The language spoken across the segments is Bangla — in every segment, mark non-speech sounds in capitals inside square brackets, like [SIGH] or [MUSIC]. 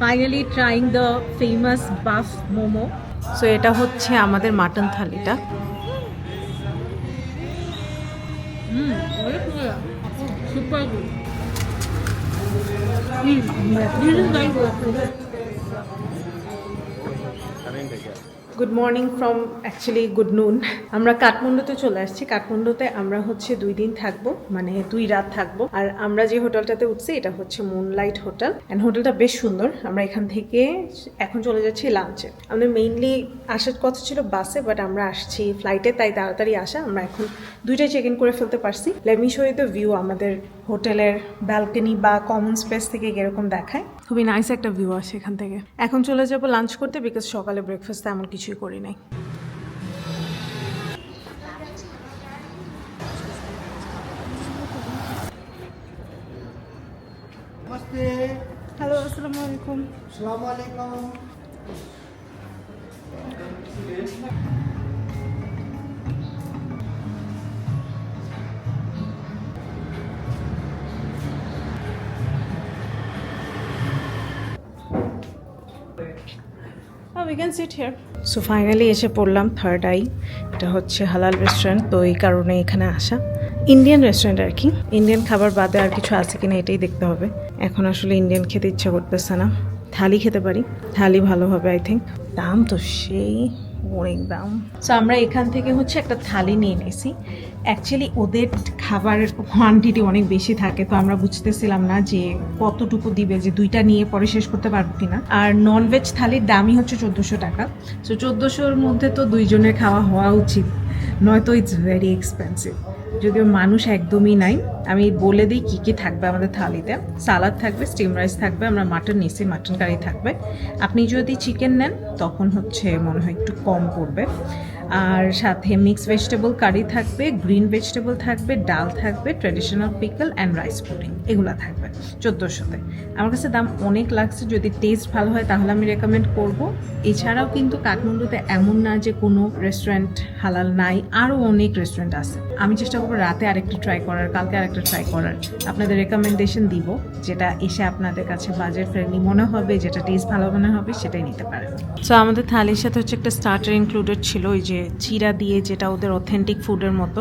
Finally trying the famous buff momo so এটা হচ্ছে আমাদের মাটন থালিটা Super good. Good morning from actually good noon আমরা কাঠমান্ডুতে চলে আসছি। কাঠমান্ডুতে আমরা হচ্ছে দুই দিন থাকব মানে দুই রাত থাকব। আর আমরা যে হোটেলটাতে উঠছি, এটা হচ্ছে মুনলাইট হোটেল অ্যান্ড হোটেলটা বেশ সুন্দর। আমরা এখান থেকে এখন চলে যাচ্ছি লাঞ্চে। আমাদের মেইনলি আসার কথা ছিল বাসে বাট আমরা আসছি ফ্লাইটে তাই তাড়াতাড়ি আসা। আমরা এখন দুইটাই চেক ইন করে ফেলতে পারছি। লেমি শো দ্য ভিউ আমাদের হোটেলের ব্যালকনি বা কমন স্পেস থেকে এরকম দেখায়। খুবই নাইস একটা ভিউ আসে এখান থেকে। এখন চলে যাব লাঞ্চ করতে বিকজ সকালে ব্রেকফাস্ট তেমন কিছুই করি নাই। হ্যালো আসসালামু আলাইকুম। আসসালামু আলাইকুম। We can sit here so finally এসে পড়লাম থার্ড আই এটা হচ্ছে হালাল রেস্টুরেন্ট তো এই কারণে এখানে আসা। ইন্ডিয়ান রেস্টুরেন্ট আর কি। ইন্ডিয়ান খাবার বাদে আর কিছু আছে কিনা এটাই দেখতে হবে। এখন আসলে ইন্ডিয়ান খেতে ইচ্ছা করতেছে না। থালি খেতে পারি। থালি ভালো হবে আই থিঙ্ক দাম তো সেই, অনেক দাম। সো আমরা এখান থেকে হচ্ছে একটা থালি নিয়ে নিয়েছি অ্যাকচুয়ালি ওদের খাবারের কোয়ান্টিটি অনেক বেশি থাকে, তো আমরা বুঝতেছিলাম না যে কতটুকু দিবে, যে দুইটা নিয়ে পরে শেষ করতে পারব কিনা। আর ননভেজ থালির দামই হচ্ছে চোদ্দোশো টাকা। সো চোদ্দোশোর মধ্যে তো দুইজনের খাওয়া হওয়া উচিত, নয়তো ইটস ভেরি এক্সপেন্সিভ যদিও মানুষ একদমই নাই, আমি বলে দিই কী কী থাকবে আমাদের থালিতে। সালাদ থাকবে স্টিম রাইস থাকবে, আমরা মাটন নিছি মাটন কারি থাকবে। আপনি যদি চিকেন নেন, তখন হচ্ছে মনে হয় একটু কম পড়বে। আর সাথে মিক্স ভেজিটেবল কারি থাকবে গ্রিন ভেজিটেবল থাকবে, ডাল থাকবে traditional pickle and rice pudding এগুলো থাকবে চোদ্দোশোতে। আমার কাছে দাম অনেক লাগছে, যদি টেস্ট ভালো হয় তাহলে আমি রেকমেন্ড করব। এছাড়াও কিন্তু কাঠমান্ডুতে এমন না যে কোনো রেস্টুরেন্ট হালাল নাই, আরও অনেক রেস্টুরেন্ট আছে। আমি চেষ্টা করব রাতে আরেকটা ট্রাই করার, কালকে আরেকটা ট্রাই করার। আপনাদের রেকমেন্ডেশন দিব, যেটা এসে আপনাদের কাছে বাজেট ফ্রেন্ডলি মনে হবে, যেটা টেস্ট ভালো মনে হবে, সেটাই নিতে পারেন। সো আমাদের থালির সাথে হচ্ছে একটা স্টার্টার ইনক্লুডেড ছিল, ওই যে চিরা দিয়ে যেটা ওদের অথেন্টিক ফুডের মতো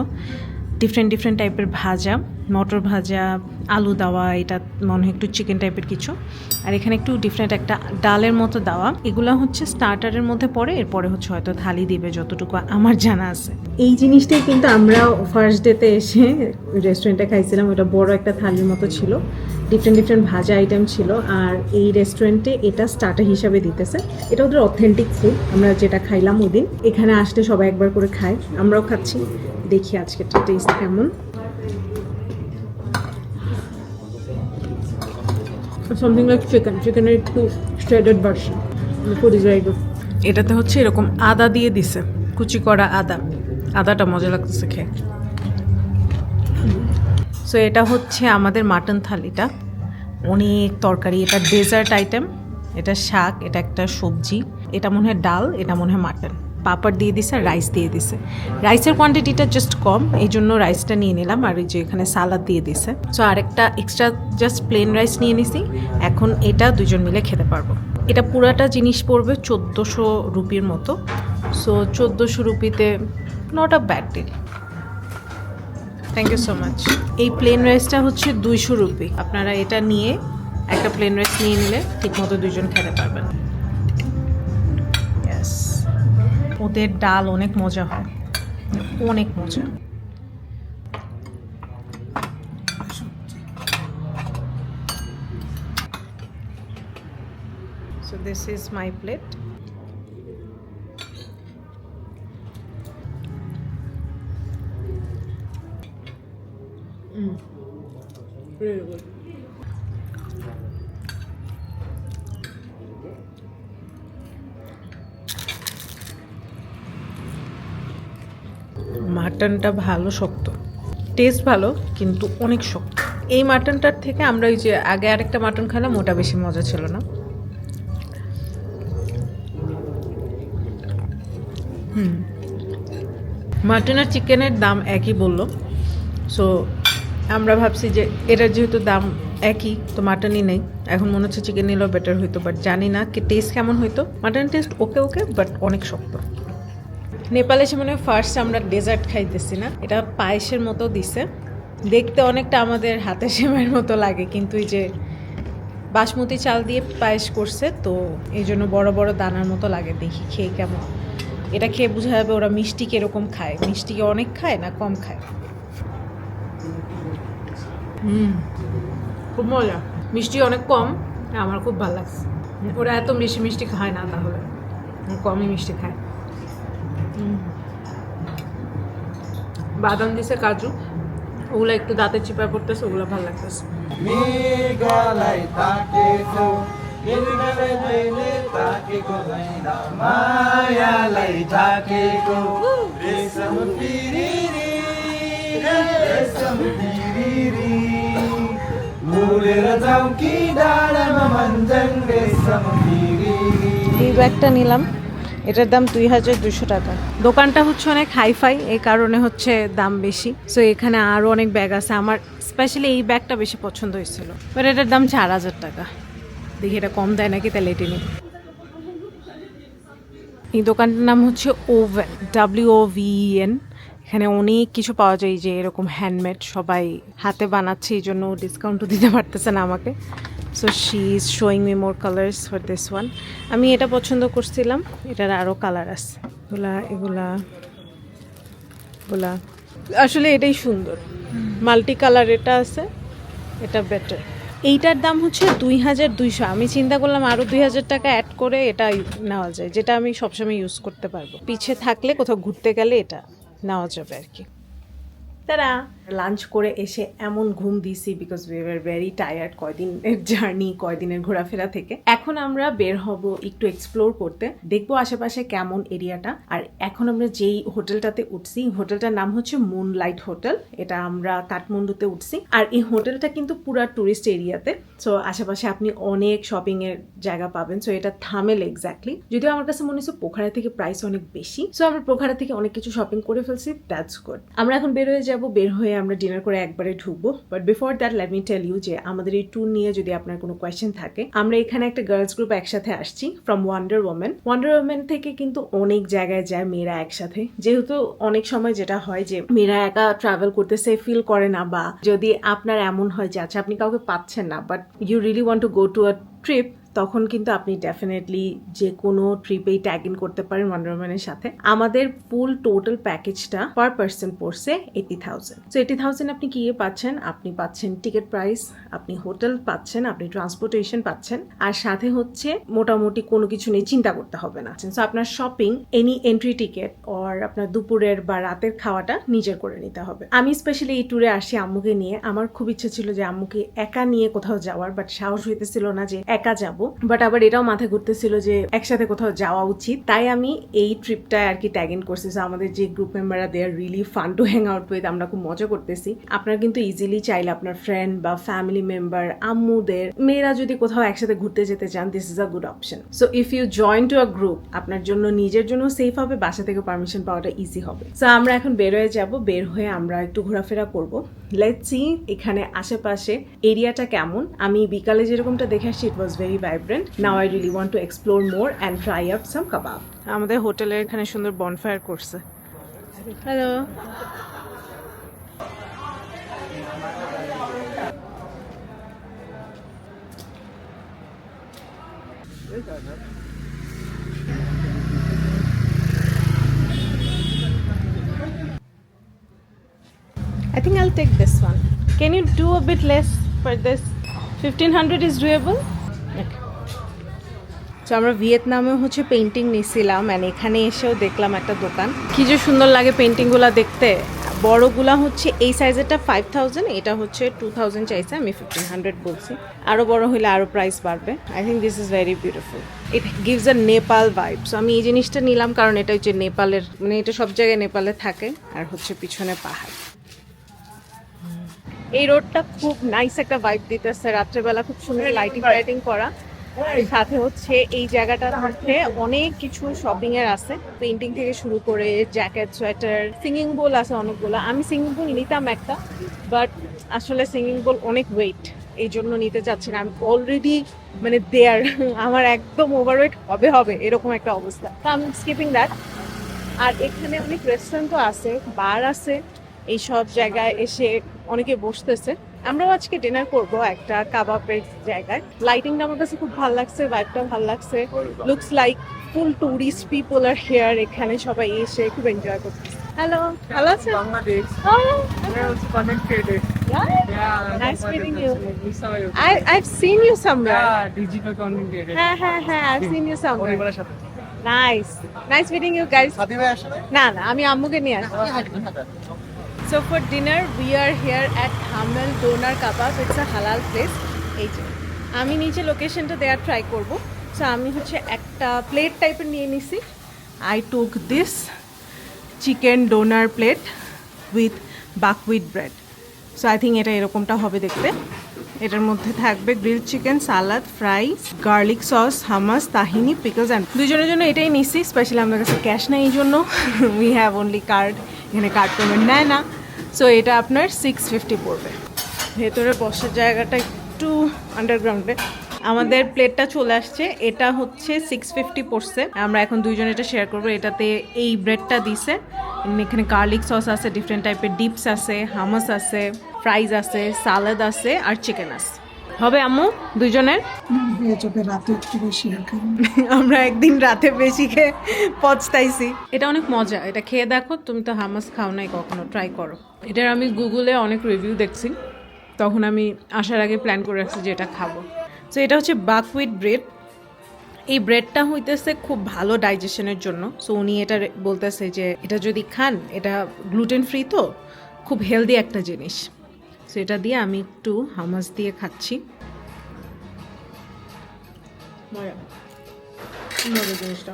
ডিফারেন্ট ডিফারেন্ট টাইপের ভাজা। মটর ভাজা, আলু দেওয়া, এটা মনে হয় একটু চিকেন টাইপের কিছু। আর এখানে একটু ডিফারেন্ট একটা ডালের মতো দেওয়া। এগুলো হচ্ছে স্টার্টারের মধ্যে পড়ে, এরপরে হচ্ছে হয়তো থালি দিবে, যতটুকু আমার জানা আছে। এই জিনিসটাই কিন্তু আমরা ফার্স্ট ডেতে এসে রেস্টুরেন্টে খাইছিলাম। ওটা বড় একটা থালির মতো ছিল। ডিফারেন্ট ডিফারেন্ট ভাজা আইটেম ছিল। আর এই রেস্টুরেন্টে এটা স্টার্টার হিসাবে দিতেছে। এটা ওদের অথেন্টিক ফুড আমরা যেটা খাইলাম ওই দিন। এখানে আসলে সবাই একবার করে খায়। আমরাও খাচ্ছি। দেখি আজকে টেস্ট কেমন। Shredded version. The food is very good. এটাতে হচ্ছে এরকম আদা দিয়ে দিছে। কুচি করা আদা। আদাটা মজা লাগতেছে খেয়ে। সো এটা হচ্ছে আমাদের মাটন থালিটা। অনেক তরকারি। এটা ডেজার্ট আইটেম এটা শাক, এটা একটা সবজি। এটা মনে হয় ডাল, এটা মনে হয় মাটন পাপড় দিয়ে দিছে আর রাইস দিয়ে দিছে। রাইসের কোয়ান্টিটিটা জাস্ট কম এই জন্য রাইসটা নিয়ে নিলাম আর এই যে এখানে সালাদ দিয়ে দিছে। সো আরেকটা এক্সট্রা জাস্ট প্লেন রাইস নিয়ে নিছি। এখন এটা দুজন মিলে খেতে পারব। এটা পুরাটা জিনিস পড়বে চোদ্দোশো রুপির মতো। সো চোদ্দোশো রুপিতে not a bad deal thank you so much এই প্লেন রাইসটা হচ্ছে দুইশো রুপি। আপনারা এটা নিয়ে একটা প্লেন রাইস নিয়ে নিলে ঠিকমতো দুজন খেতে পারবেন। ওদের ডাল অনেক মজা হয় অনেক মজা this is my plate. Really good. মাটনটা ভালো শক্ত। টেস্ট ভালো, কিন্তু অনেক শক্ত। এই মাটনটার থেকে আমরা ওই যে আগে আরেকটা মাটন খেলাম, ওটা বেশি মজা ছিল না। হুম। মাটন আর চিকেনের দাম একই বলল। সো আমরা ভাবছি যে এটার যেহেতু দাম একই, তো মাটনই নেই। এখন মনে হচ্ছে চিকেন নিলেও বেটার হইতো বাট জানি না কি টেস্ট কেমন হইতো। Mutton taste okay okay but অনেক শক্ত। নেপালে সে মনে ফার্স্ট আমরা ডেজার্ট খাইতেছি না। এটা পায়েসের মতো দিছে। দেখতে অনেকটা আমাদের হাতে সেমাইয়ের মতো লাগে, কিন্তু এই যে বাসমতি চাল দিয়ে পায়েস করছে, তো এই জন্য বড় বড় দানার মতো লাগে। দেখি খেয়ে কেমন। এটা খেয়ে বোঝা যাবে ওরা মিষ্টি কীরকম খায়। মিষ্টি কি অনেক খায় না কম খায়? খুব মজা। মিষ্টি অনেক কম, আমার খুব ভালো লাগছে। ওরা এত বেশি মিষ্টি খায় না তাহলে। কমই মিষ্টি খায়। বাদাম দিছে কাজু। ওগুলো একটু দাঁতে চিপা পড়তেছে ওগুলো ভালো লাগতেছে। এই ব্যাগটা নিলাম। এটার দাম দুই হাজার দুশো টাকা। দোকানটা হচ্ছে অনেক হাইফাই এই কারণে হচ্ছে দাম বেশি। সো এখানে আরও অনেক ব্যাগ আছে। আমার স্পেশালি এই ব্যাগটা বেশি পছন্দ হয়েছিল। বাট এটার দাম চার হাজার টাকা। দেখি এটা কম দেয় নাকি, তাহলে এটি নিই। এই দোকানটার নাম হচ্ছে ওভেন ডাব্লিউ ও ভিএন এখানে অনেক কিছু পাওয়া যায় যে এরকম হ্যান্ডমেড সবাই হাতে বানাচ্ছে, এই জন্য ডিসকাউন্টও দিতে পারতেছে না আমাকে। So she is showing me more colours for this one আমি এটা পছন্দ করছিলাম। এটার আরও কালার আছে। এগুলা এগুলা এগুলা। আসলে এটাই সুন্দর। মাল্টি কালার এটা আছে। এটা বেটার এইটার দাম হচ্ছে দুই হাজার দুইশো। আমি চিন্তা করলাম আরও দুই হাজার টাকা অ্যাড করে এটা নেওয়া যায়, যেটা আমি সবসময় ইউজ করতে পারব। পিছে থাকলে কোথাও ঘুরতে গেলে এটা নেওয়া যাবে আর কি। তারা লাঞ্চ করে এসে এমন ঘুম দিছি because we are very tired কয়দিনের জার্নি কয়দিনের ঘোরাফেরা থেকে। এখন আমরা বের হব একটু এক্সপ্লোর করতে, দেখব আশেপাশে কেমন এরিয়াটা আর এখন আমরা যেই হোটেলটাতে উঠছি, হোটেলটার নাম হচ্ছে মুনলাইট হোটেল এটা আমরা কাঠমান্ডুতে উঠছি। আর এই হোটেলটা কিন্তু পুরা টুরিস্ট এরিয়াতে সো আশেপাশে আপনি অনেক শপিং এর জায়গা পাবেন। সো এটা থামেল এক্স্যাক্টলি যদিও আমার কাছে মনে হচ্ছে পোখারা থেকে প্রাইস অনেক বেশি। সো আমরা পোখারা থেকে অনেক কিছু শপিং করে ফেলছি দ্যাটস গুড আমরা এখন বের হয়ে যাব বের হয়ে আমরা ডিনার করে একবারে ঢুকবো। But before that let me tell you যে আমাদের এই ট্যুর নিয়ে যদি আপনার কোনো কোয়েশ্চেন থাকে, আমরা এখানে একটা গার্লস গ্রুপ একসাথে আসছি from Wonder Women Wonder Women থেকে কিন্তু অনেক জায়গায় যায় মেয়েরা একসাথে। যেহেতু অনেক সময় যেটা হয় যে মেয়েরা একা ট্রাভেল করতে সেফ ফিল করে না বা যদি আপনার এমন হয় যে আচ্ছা আপনি কাউকে পাচ্ছেন না but you really want to go to a trip তখন কিন্তু আপনি ডেফিনেটলি যে কোনো ট্রিপেই ট্যাগ ইন করতে পারেন ওয়ান্ডারম্যানের সাথে। আমাদের ফুল টোটাল প্যাকেজটা পার পার্সন পড়ছে eighty thousand so eighty thousand আপনি কি পাচ্ছেন? আপনি পাচ্ছেন টিকিট প্রাইস আপনি হোটেল পাচ্ছেন, আপনি ট্রান্সপোর্টেশন পাচ্ছেন, আর সাথে হচ্ছে মোটামুটি কোনো কিছু নিয়ে চিন্তা করতে হবে না। সো আপনার শপিং এনি এন্ট্রি টিকিট আর আপনার দুপুরের বা রাতের খাওয়াটা নিজের করে নিতে হবে। আমি স্পেশালি এই ট্যুরে আসি আম্মুকে নিয়ে। আমার খুব ইচ্ছে ছিল যে আম্মুকে একা নিয়ে কোথাও যাওয়ার বাট সাহস হইতেছিল না যে একা যাব। বাট আবার এটাও মাথায় ঘুরতেছিল যে একসাথে কোথাও যাওয়া উচিত। তাই আমি এই ট্রিপটায় আর কি ট্যাগ ইন করছি আমাদের যে গ্রুপ মেম্বাররা they are really fun to hang out with আমরা খুব মজা করতেছি। আপনারা কিন্তু ইজিলি চাইলে আপনার ফ্রেন্ড বা ফ্যামিলি মেম্বার আম্মুদের, মেয়েরা যদি কোথাও একসাথে ঘুরতে যেতে চান this is a good option so if you join to a group আপনার জন্য, নিজের জন্য সেফ হবে, বাসা থেকে পারমিশন পাওয়াটা ইজি হবে। সো আমরা এখন বের হয়ে যাব, বের হয়ে আমরা একটু ঘোরাফেরা করব। লেটস সি এখানে আশেপাশে এরিয়াটা কেমন। আমি বিকালে যেরকমটা দেখে আসছি it was very vibrant now I really want to explore more and try out some kebab আমাদের হোটেলের এখানে সুন্দর বনফায়ার করছে hello I think I'll take this one. Can you do a bit less for this? 1500 is doable? তো আমরা ভিয়েতনামে হচ্ছে পেন্টিং নিছিলাম অ্যান্ড এখানে এসেও দেখলাম একটা দোকান। কি যে সুন্দর লাগে পেন্টিংগুলো দেখতে। বড়গুলা হচ্ছে এই সাইজেরটা ফাইভ থাউজেন্ড এটা হচ্ছে টু থাউজেন্ড চাইছে, আমি ফিফটিন হান্ড্রেড বলছি। আরও বড় হলে আরও প্রাইস বাড়বে। I think this is very beautiful it gives a Nepal vibe so আমি এই জিনিসটা নিলাম কারণ এটা হচ্ছে নেপালের মানে এটা সব জায়গায় নেপালে থাকে, আর হচ্ছে পিছনে পাহাড়। এই রোডটা খুব নাইস একটা ভাইব দিতেছে। রাত্রেবেলা খুব সুন্দর লাইটিং লাইটিং করা। সাথে হচ্ছে এই জায়গাটার মধ্যে অনেক কিছু শপিং এর আছে। পেন্টিং থেকে শুরু করে জ্যাকেট সোয়েটার সিঙ্গিং বোল আছে অনেকগুলো। আমি সিঙ্গিং বোল নিতাম একটা বাট আসলে সিঙ্গিং বোল অনেক ওয়েট এই জন্য নিতে চাচ্ছি না। আমি অলরেডি মানে দেয়ার আমার একদম ওভারওয়েট হবে হবে, এরকম একটা অবস্থা। তো আমি স্কিপিং দ্যাট আর এখানে অনেক রেস্টুরেন্টও আছে বার আছে। এই সব জায়গায় এসে অনেকে বসতেছে। আমরাও আজকে ডিনার করব একটা কাবাবের জায়গায়। লাইটিং আমার কাছে খুব ভালো লাগছে ভাইবটা ভালো লাগছে। Looks like full tourist people are here এখানে সবাই এসে খুব এনজয় করছে হ্যালো হ্যালো আছে Bangladesh. I seen you somewhere হ্যাঁ ডিজিটাল কনটেন্ট হ্যাঁ হ্যাঁ হ্যাঁ I seen you somewhere nice nice meeting you guys না না আমি আম্মুকে নিয়ে আসব So, for dinner, we are here at Hamel Donar Kebab. It's a halal place. এই যে, আমি নিচে লোকেশনটা দেওয়ার ট্রাই করব সো আমি হচ্ছে একটা প্লেট টাইপের নিয়ে নিছি I took this chicken doner plate with buckwheat bread so I think এটা এরকমটা হবে দেখতে এটার মধ্যে থাকবে grill chicken salad fry garlic sauce hummus tahini pickles and দুজনের জন্য এটাই নিচ্ছি স্পেশালি আমাদের কাছে ক্যাশ নেই এই জন্য। উই হ্যাভ অনলি কার্ড এখানে কার্ড পেমেন্ট নেয় না। সো এটা আপনার সিক্স ফিফটি পড়বে। ভেতরে বসার জায়গাটা একটু আন্ডারগ্রাউন্ডে আমাদের প্লেটটা চলে আসছে। এটা হচ্ছে সিক্স ফিফটি পড়ছে। আমরা এখন দুইজন এটা শেয়ার করব। এটাতে এই ব্রেডটা দিছে। এখানে গার্লিক সস আছে ডিফারেন্ট টাইপের ডিপস আছে হামাস আছে ফ্রাইজ আছে সালাদ আছে আর চিকেন আছে। হবে আম্মু রাতে একটু বেশি [LAUGHS] আমরা একদিন রাতে বেশি খেয়ে পচতাইছি। এটা অনেক মজা। এটা খেয়ে দেখো তুমি তো হামাস খাও নাই কখনো। ট্রাই করো। এটার আমি গুগলে অনেক রিভিউ দেখছি। তখন আমি আসার আগে প্ল্যান করে রাখছি যে এটা খাব। তো এটা হচ্ছে বাকউইট ব্রেড এই ব্রেডটা হইতেছে খুব ভালো ডাইজেশনের জন্য। সো উনি এটা বলতেছে যে, এটা যদি খান, এটা গ্লুটেন ফ্রি তো, খুব হেলদি একটা জিনিস। সো এটা দিয়ে আমি একটু হামাস দিয়ে খাচ্ছি। জিনিসটা।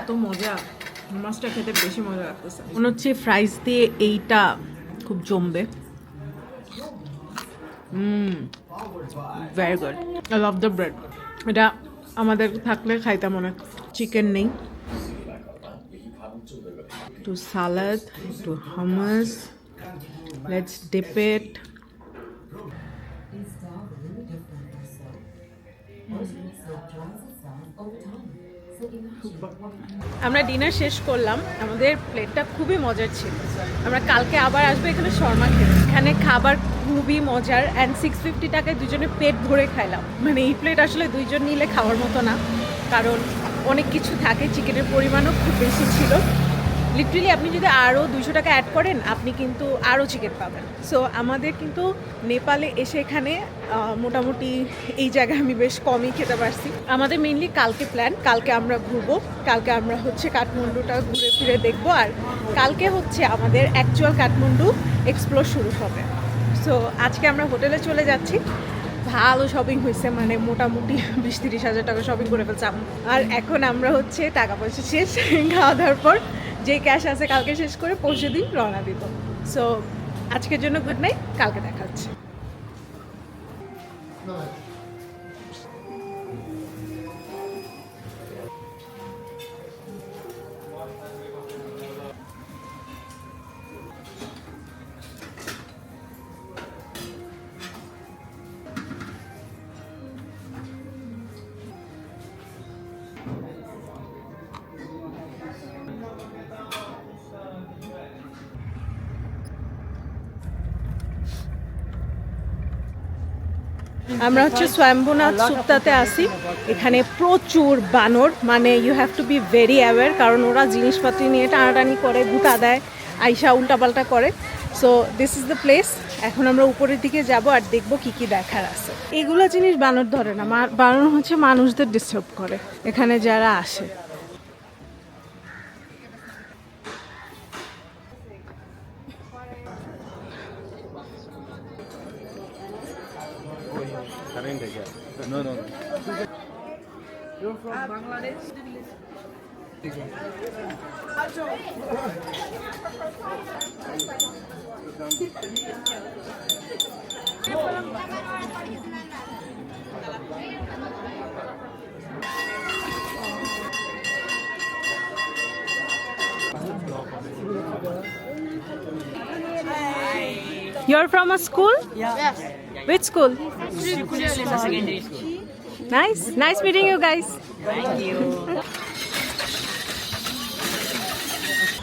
এত মজা। হামাসটা খেতে বেশি মজা লাগতেছে। মনে হচ্ছে ফ্রাইস দিয়ে এইটা খুব জমবে। Very good I love the bread এটা আমাদের থাকলে খাইতাম অনেক। চিকেন নেই। একটু সালাদ একটু হামাস লেটস ডিপ ইট আমরা ডিনার শেষ করলাম। আমাদের প্লেটটা খুবই মজার ছিল। আমরা কালকে আবার আসব এখানে শর্মা খেতে। এখানে খাবার খুবই মজার অ্যান্ড সিক্স ফিফটি টাকায় দুজনে পেট ভরে খাইলাম। মানে এই প্লেট আসলে দুইজন নিলে খাওয়ার মতো না। কারণ অনেক কিছু থাকে চিকেনের পরিমাণও খুব বেশি ছিল। লিটারেলি আপনি যদি আরও দুশো টাকা অ্যাড করেন, আপনি কিন্তু আরও চিকেন পাবেন। সো আমাদের কিন্তু নেপালে এসে এখানে মোটামুটি এই জায়গায় আমি বেশ কমই খেতে পারছি। আমাদের মেইনলি কালকে প্ল্যান কালকে আমরা ঘুরবো। কালকে আমরা হচ্ছে কাঠমান্ডুটা ঘুরে ফিরে দেখব। আর কালকে হচ্ছে আমাদের অ্যাকচুয়াল কাঠমান্ডু এক্সপ্লোর শুরু হবে। সো আজকে আমরা হোটেলে চলে যাচ্ছি। ভালো শপিং হয়েছে মানে মোটামুটি বিশ তিরিশ হাজার টাকা শপিং করে ফেলছি আর এখন আমরা হচ্ছে টাকা পয়সা শেষ, খাওয়া দাওয়ার পর যে ক্যাশ আছে কালকে শেষ করে পরশু দিন রওনা দিব সো আজকের জন্য গুড নাইট কালকে দেখা হচ্ছে। আমরা হচ্ছে স্বয়ম্ভনাথ সুপ্তাতে আসি এখানে প্রচুর বানর মানে you have to be very aware কারণ ওরা জিনিসপত্র নিয়ে টানাটানি করে, গুতা দেয়, আইসা উল্টাপাল্টা করে। So this is the place এখন আমরা উপরের দিকে যাব আর দেখব কি কি দেখার আছে। এগুলো জিনিস বানর ধরে না বানর হচ্ছে মানুষদের ডিস্টার্ব করে, এখানে যারা আসে। No, no. You're from Bangladesh. You're from a school? Yeah. Yes. Which school? Secondary school. Nice. Nice meeting you guys. Thank you.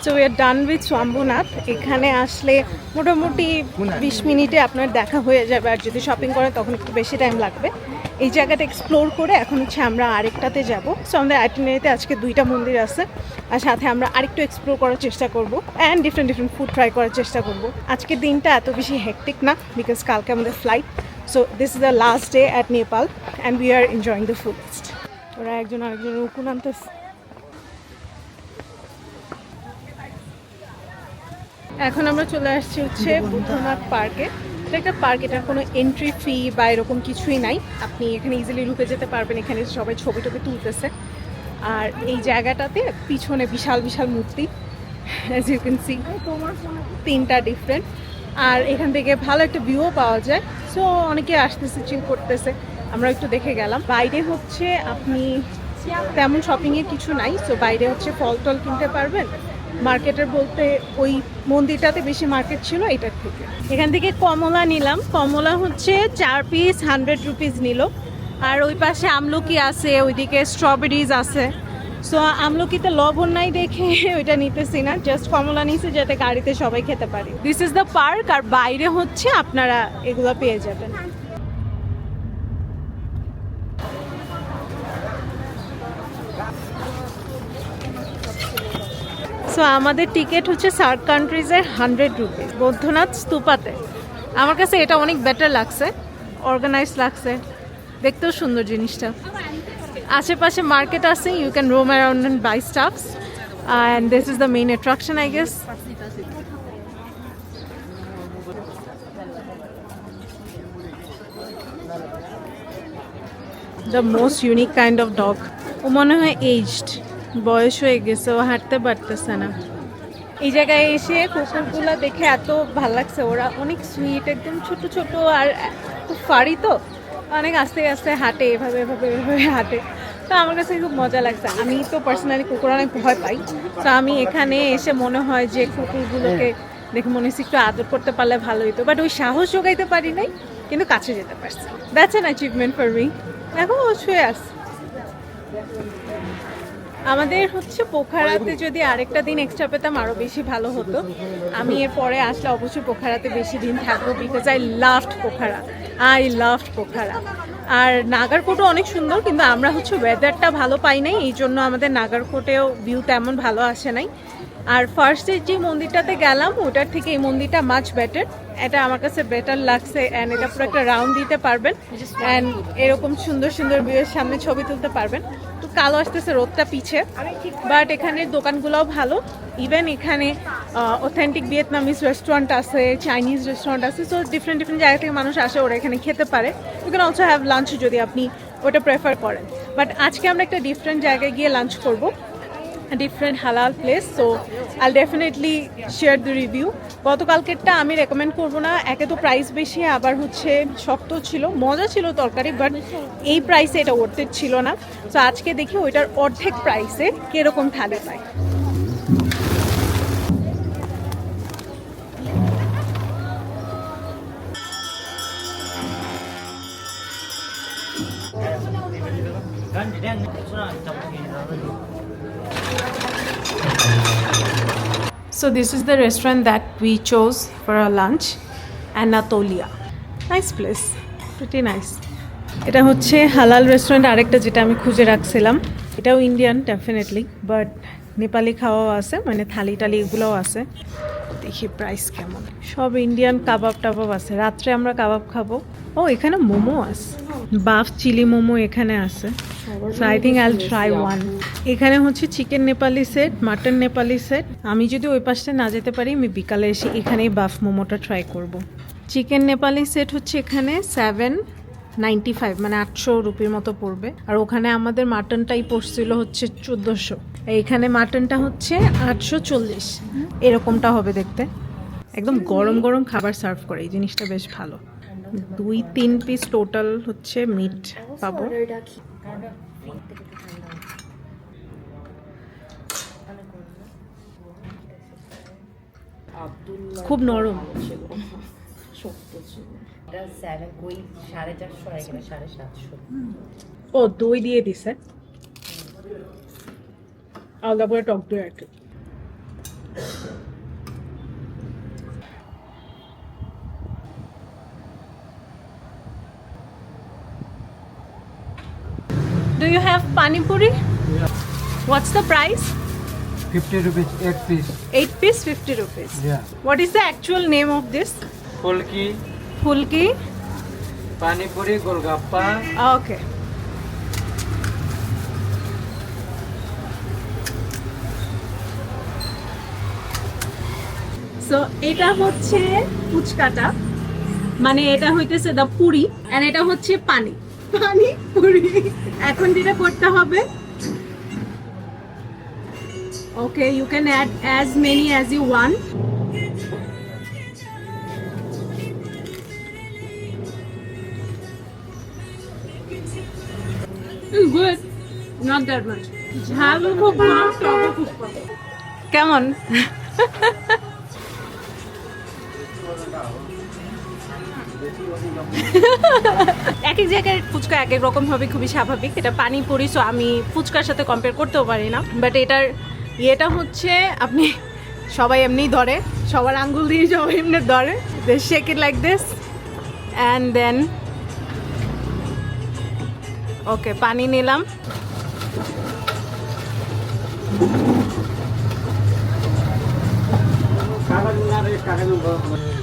So we are done with Shambhunath এখানে আসলে মোটামুটি বিশ মিনিটে আপনার দেখা হয়ে যাবে আর যদি শপিং করেন তখন একটু বেশি টাইম লাগবে এই জায়গাটা এক্সপ্লোর করে এখন হচ্ছে আমরা আরেকটাতে যাব। সো আমাদের আইটিনারিতে আজকে দুইটা মন্দির আছে আর সাথে আমরা আরেকটু এক্সপ্লোর করার চেষ্টা করব and different different food try করার চেষ্টা করব। আজকের দিনটা এত বেশি হেকটিক না বিকজ কালকে আমাদের flight so this is the last day at Nepal and we are enjoying the ফুডেস্ট ওরা একজন আরেকজনের উকুন আনতেছে। এখন আমরা চলে আসছি হচ্ছে বুদ্ধনাথ পার্কে এটা একটা পার্ক এটার কোনো এন্ট্রি ফি বা এরকম কিছুই নাই। আপনি এখানে ইজিলি ঢুকে যেতে পারবেন, এখানে সবাই ছবি টবি তুলতেছে। আর এই জায়গাটাতে পিছনে বিশাল বিশাল মূর্তি তিনটা ডিফারেন্ট আর এখান থেকে ভালো একটা ভিউও পাওয়া যায়। সো অনেকে আসতেছে চিল করতেছে। আমরা একটু দেখে গেলাম। বাইরে হচ্ছে আপনি তেমন শপিংয়ে কিছু নাই। সো বাইরে হচ্ছে ফল টল কিনতে পারবেন। মার্কেটের বলতে ওই মন্দিরটাতে বেশি মার্কেট ছিল এটার থেকে। এখান থেকে কমলা নিলাম। কমলা হচ্ছে চার পিস হান্ড্রেড রুপিস নিল। আর ওই পাশে আমলকি আছে, ওইদিকে স্ট্রবেরিজ আছে। সো আমলকিতে লবণ নাই দেখে [LAUGHS] ওইটা নিতেছি না। জাস্ট কমলা নিছে যাতে গাড়িতে সবাই খেতে পারে। দিস ইজ দ্য পার্ক আর বাইরে হচ্ছে আপনারা এগুলো পেয়ে যাবেন। সো আমাদের টিকিট হচ্ছে সার্ক কান্ট্রিজের হান্ড্রেড রুপিস বৌদ্ধনাথ স্তূপাতে। আমার কাছে এটা অনেক বেটার লাগছে। অর্গানাইজ লাগছে। দেখতেও সুন্দর জিনিসটা। আশেপাশে মার্কেট আছে। You can roam around and buy stuffs and this is the main attraction I guess the most unique kind of dog ও মনে হয় এইজড বয়স হয়ে গেছে, ও হাঁটতে পারতেছে না। এই জায়গায় এসে কুকুরগুলো দেখে এত ভালো লাগছে। ওরা অনেক সুইট একদম ছোট ছোট আর খুব ফাড়ি তো। অনেক আস্তে আস্তে হাঁটে, এভাবে এভাবে এভাবে হাঁটে। তো আমার কাছে খুব মজা লাগছে। আমি তো পার্সোনালি কুকুর অনেক ভয় পাই। তো আমি এখানে এসে মনে হয় যে কুকুরগুলোকে দেখে মনে হচ্ছে একটু আদর করতে পারলে ভালো হতো বাট ওই সাহস জোগাইতে পারি নাই, কিন্তু কাছে যেতে পারছি। That's an achievement for me এখন ও শুয়ে আসছে আমাদের হচ্ছে পোখারাতে যদি আরেকটা দিন এক্সট্রা পেতাম আরও বেশি ভালো হতো। আমি এরপরে আসলে অবশ্যই পোখারাতে বেশি দিন থাকব because I love Pokhara. I love Pokhara. আর নাগারকোটও অনেক সুন্দর কিন্তু আমরা হচ্ছে ওয়েদারটা ভালো পাই নাই এই জন্য আমাদের নাগারকোটেও ভিউ তেমন ভালো আসে নাই। আর ফার্স্টে যে মন্দিরটাতে গেলাম ওটার থেকে এই মন্দিরটা মাছ বেটার এটা আমার কাছে বেটার লাগছে অ্যান্ড এটা পুরো একটা রাউন্ড দিতে পারবেন অ্যান্ড এরকম সুন্দর সুন্দর ভিউয়ের সামনে ছবি তুলতে পারবেন। তো কালো আসতেছে রোদটা পিছে বাট এখানের দোকানগুলোও ভালো। ইভেন এখানে অথেন্টিক ভিয়েতনামিজ রেস্টুরেন্ট আছে চাইনিজ রেস্টুরেন্ট আছে সো ডিফারেন্ট ডিফারেন্ট জায়গা থেকে মানুষ আসে ওরা এখানে খেতে পারে। You can also have lunch যদি আপনি ওটা প্রেফার করেন। বাট আজকে আমরা একটা ডিফারেন্ট জায়গায় গিয়ে লাঞ্চ করব। Different halal place so I definitely share the review গতকালকেরটা আমি রেকমেন্ড করব না, একে তো প্রাইস বেশি, আবার হচ্ছে শক্ত ছিল, মজা ছিল তরকারি বাট এই প্রাইসে এটা ওর্থের ছিল না। সো আজকে দেখি ওইটার অর্ধেক প্রাইসে কীরকম থালি পায়। So this is the restaurant that we chose for our lunch, Anatolia. Nice place, pretty nice. এটা হচ্ছে হালাল রেস্টুরেন্ট আরেকটা যেটা আমি খুঁজে রাখছিলাম এটাও ইন্ডিয়ান ডেফিনেটলি বাট নেপালি খাওয়াও আছে মানে থালি টালি এগুলোও আছে দেখি প্রাইস কেমন। সব ইন্ডিয়ান কাবাব টাবাব আছে। রাত্রে আমরা কাবাব খাব। ও, এখানে মোমো আছে। বাফ চিলি মোমো এখানে আছে। I think I'll try one এখানে হচ্ছে chicken Nepali set mutton Nepali set আমি যদি ওই পাশটা না যেতে পারি, আমি বিকালে এসে এখানেই বাফ মোমোটা ট্রাই করব। চিকেন নেপালি সেট হচ্ছে এখানে সেভেন নাইনটি ফাইভ মানে আটশো রুপির মতো পড়বে। আর ওখানে আমাদের মাটনটাই পড়ছিল হচ্ছে চোদ্দোশো। এইখানে মাটনটা হচ্ছে আটশো চল্লিশ। এরকমটা হবে দেখতে। একদম গরম গরম খাবার সার্ভ করে। এই জিনিসটা বেশ ভালো। দুই তিন পিস টোটাল হচ্ছে মিট পাবো। খুব নরম। ও দই দিয়ে দিছে। আলাদা করে টক দই আর কি Do you have pani puri? What's the price? 50 rupees, 8 piece. 8 piece 50 rupees. Yeah. What is the actual name of this? Fulki, Fulki? Pani Puri, Golgappa. Okay. So এটা হচ্ছে ফুচকাটা। মানে এটা হইতেছে দা পুরি এন্ড এটা হচ্ছে পানি পানি পুরি এখন যেটা করতে হবে okay you can add as many as you want ঝালও খুব কম টকও খুব কম কেমন? [LAUGHS] এক এক জায়গায় ফুচকা এক এক রকম হবে, খুবই স্বাভাবিক। এটা পানি পরি সো আমি ফুচকার সাথে কম্পেয়ার করতেও পারি না। বাট এটার ইয়েটা হচ্ছে, আপনি সবাই এমনিই ধরে, সবার আঙ্গুল দিয়ে সবাই এমনি ধরে। Shake it like this and then okay পানি নিলাম। ना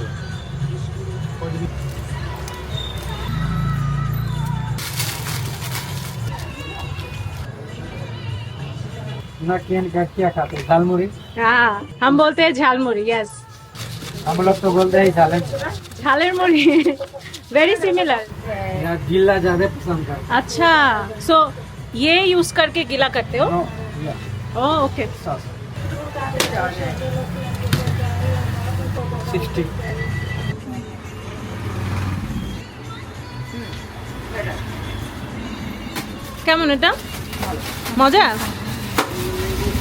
केन का क्या खाते हैं झालमुड़ी हाँ हम बोलते हैं झालमुड़ी यस हम लोग तो बोलते हैं झालन झालेर मुड़ी वेरी सिमिलर या गीला ज्यादा पसंद करते अच्छा सो ये यूज करके गीला करते हो नो या ओह ओके सॉस 60 কেমন এটা মজা আমি লো আমি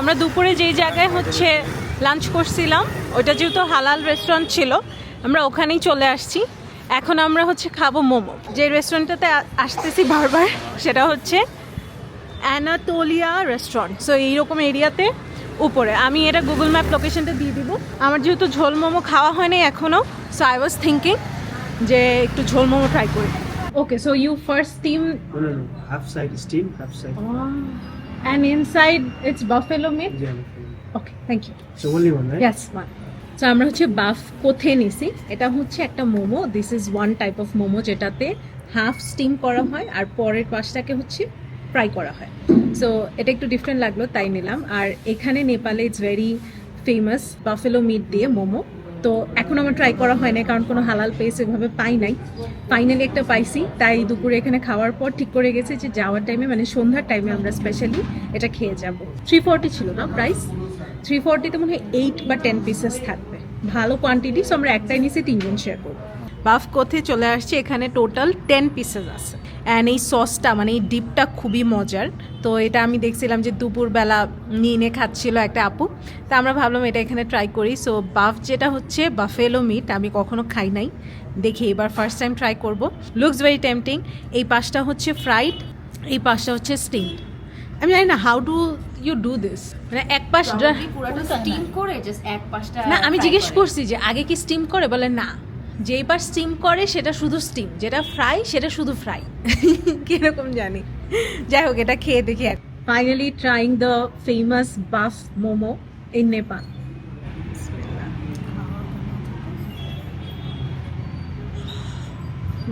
আমরা দুপুরে যেই জায়গায় হচ্ছে লাঞ্চ করছিলাম ওটা যেহেতু হালাল রেস্টুরেন্ট ছিল আমরা ওখানেই চলে আসছি। এখন আমরা হচ্ছে খাব মোমো। যে রেস্টুরেন্টটাতে আসতেছি বারবার সেটা হচ্ছে অ্যানাটোলিয়া রেস্টুরেন্ট সো এইরকম এরিয়াতে উপরে। আমি এটা গুগল ম্যাপ লোকেশনটা দিয়ে দিব। আমার যেহেতু ঝোল মোমো খাওয়া হয়নি এখনও সো আই ওয়াজ থিঙ্কিং যে একটু ঝোল মোমো ট্রাই করি। Okay so you first steam No, no, no. Half side steam, half side. And inside it's buffalo meat Yeah. Okay thank you So only one, right? তো আমরা হচ্ছে বাফ কোথে নিছি? এটা হচ্ছে একটা momo. This is one type of momo যেটাতে হাফ স্টিম করা হয় আর পরের পাশটাকে হচ্ছে ফ্রাই করা হয়। সো এটা একটু ডিফারেন্ট লাগল তাই নিলাম। আর এখানে নেপালে it's very famous buffalo meat দিয়ে মোমো। তো এখন আমার ট্রাই করা হয় না কারণ কোনো হালাল পেস এভাবে পাই নাই। ফাইনালি একটা পাইছি, তাই দুপুরে এখানে খাওয়ার পর ঠিক করে গেছে যে যাওয়ার টাইমে মানে সন্ধ্যার টাইমে আমরা স্পেশালি এটা খেয়ে যাব। থ্রি ফোরটি ছিল না প্রাইস থ্রি ফোরটিতে মনে হয় এইট বা টেন পিসেস থাকবে। ভালো কোয়ান্টিটি সো আমরা একটাই নিচে তিনজন শেয়ার করব। বাফ কোথে চলে আসছে? এখানে টোটাল টেন পিসেস আছে। অ্যান্ড এই সসটা মানে এই ডিপটা খুবই মজার। তো এটা আমি দেখছিলাম যে দুপুরবেলা নিয়ে নিয়ে খাচ্ছিল একটা আপু। তা আমরা ভাবলাম এটা এখানে ট্রাই করি। সো বাফ যেটা হচ্ছে বাফেলো মিট আমি কখনো খাই নাই। দেখি এবার ফার্স্ট টাইম ট্রাই করব। লুকস ভেরি টেম্পটিং এই পাশটা হচ্ছে ফ্রাইড এই পাশটা হচ্ছে স্টিমড আমি জানি না how do you do this মানে এক পাশ স্টিম করে জাস্ট এক পাশটা না আমি জিজ্ঞেস করছি যে আগে কি স্টিম করে? বলে না। যেই পাশ স্টিম করে সেটা শুধু স্টিম যেটা ফ্রাই সেটা শুধু ফ্রাই [LAUGHS] কীরকম জানি। যাই হোক এটা খেয়ে দেখি finally trying the famous buff momo in Nepal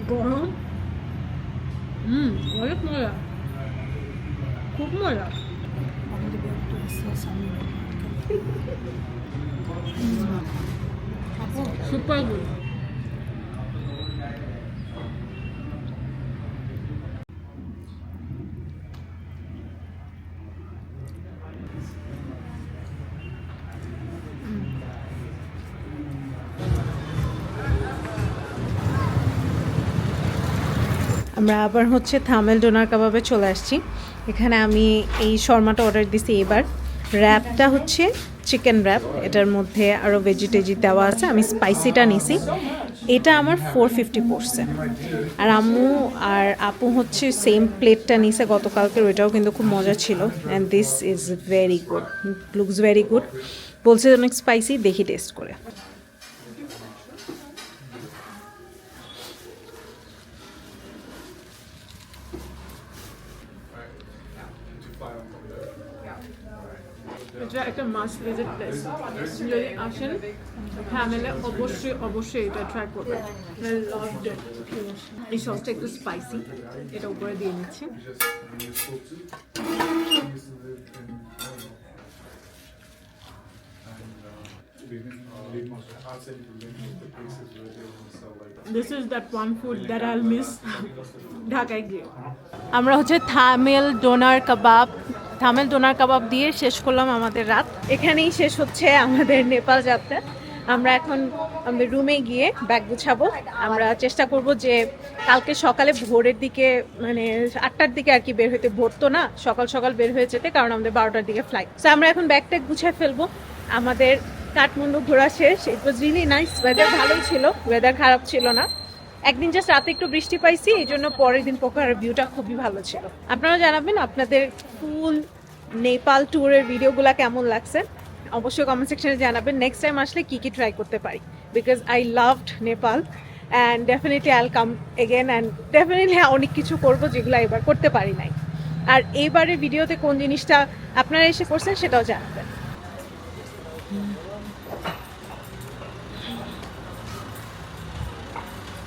গরম। হুম অনেক মজা। খুব মজা। [LAUGHS] Super good. আমরা আবার হচ্ছে থামেল ডোনার কাবাবে চলে আসছি। এখানে আমি এই শর্মাটা অর্ডার দিছি এবার। র্যাপটা হচ্ছে চিকেন র্যাপ এটার মধ্যে আরও ভেজিটেজি দেওয়া আছে, আমি স্পাইসিটা নিছি। এটা আমার ফোর ফিফটি পড়ছে। আর আম্মু আর আপু হচ্ছে সেম প্লেটটা নিছে গতকালকের, ওইটাও কিন্তু খুব মজা ছিল। And this is very good looks very good বলছে অনেক স্পাইসি দেখি টেস্ট করে। এটা একটা মাস্ট ভিজিট প্লেস যদি আসেন ফ্যামিলি অবশ্যই অবশ্যই এটা ট্রাই করবেন। এই সসটা একটু স্পাইসি এটা উপরে দিয়ে নিচ্ছি। This is that one food that I'll miss. ঢাকায় গিয়ে। আমরা হচ্ছে Thamel doner kebab Thamel doner kebab দিয়ে শেষ করলাম আমাদের রাত। এখানেই শেষ হচ্ছে আমাদের নেপাল যাত্রা। আমরা এখন আমাদের রুমে গিয়ে ব্যাগ গুছাবো। আমরা চেষ্টা করব যে কালকে সকালে ভোরের দিকে মানে আটটার দিকে আর কি বের হইতে। ভোর তো না সকাল সকাল বের হয়ে যেতে কারণ আমাদের বারোটার দিকে ফ্লাইট তো আমরা এখন ব্যাগটা গুছিয়ে ফেলব। আমাদের কাঠমান্ডু ঘোরা শেষ। It was really nice weather ভালোই ছিল। ওয়েদার খারাপ ছিল না। একদিন জাস্ট রাতে একটু বৃষ্টি পাইছি, এই জন্য পরের দিন পোকার ভিউটা খুবই ভালো ছিল। আপনারা জানাবেন আপনাদের ফুল নেপাল ট্যুরের ভিডিওগুলো কেমন লাগছে? অবশ্যই কমেন্ট সেকশনে জানাবেন। নেক্সট টাইম আসলে কি কি ট্রাই করতে পারি? Because I loved Nepal and definitely I'll come again and definitely অনেক কিছু করব যেগুলো এবার করতে পারি নাই। আর এইবারের ভিডিওতে কোন জিনিসটা আপনারা এসে করছেন সেটাও জানাবেন।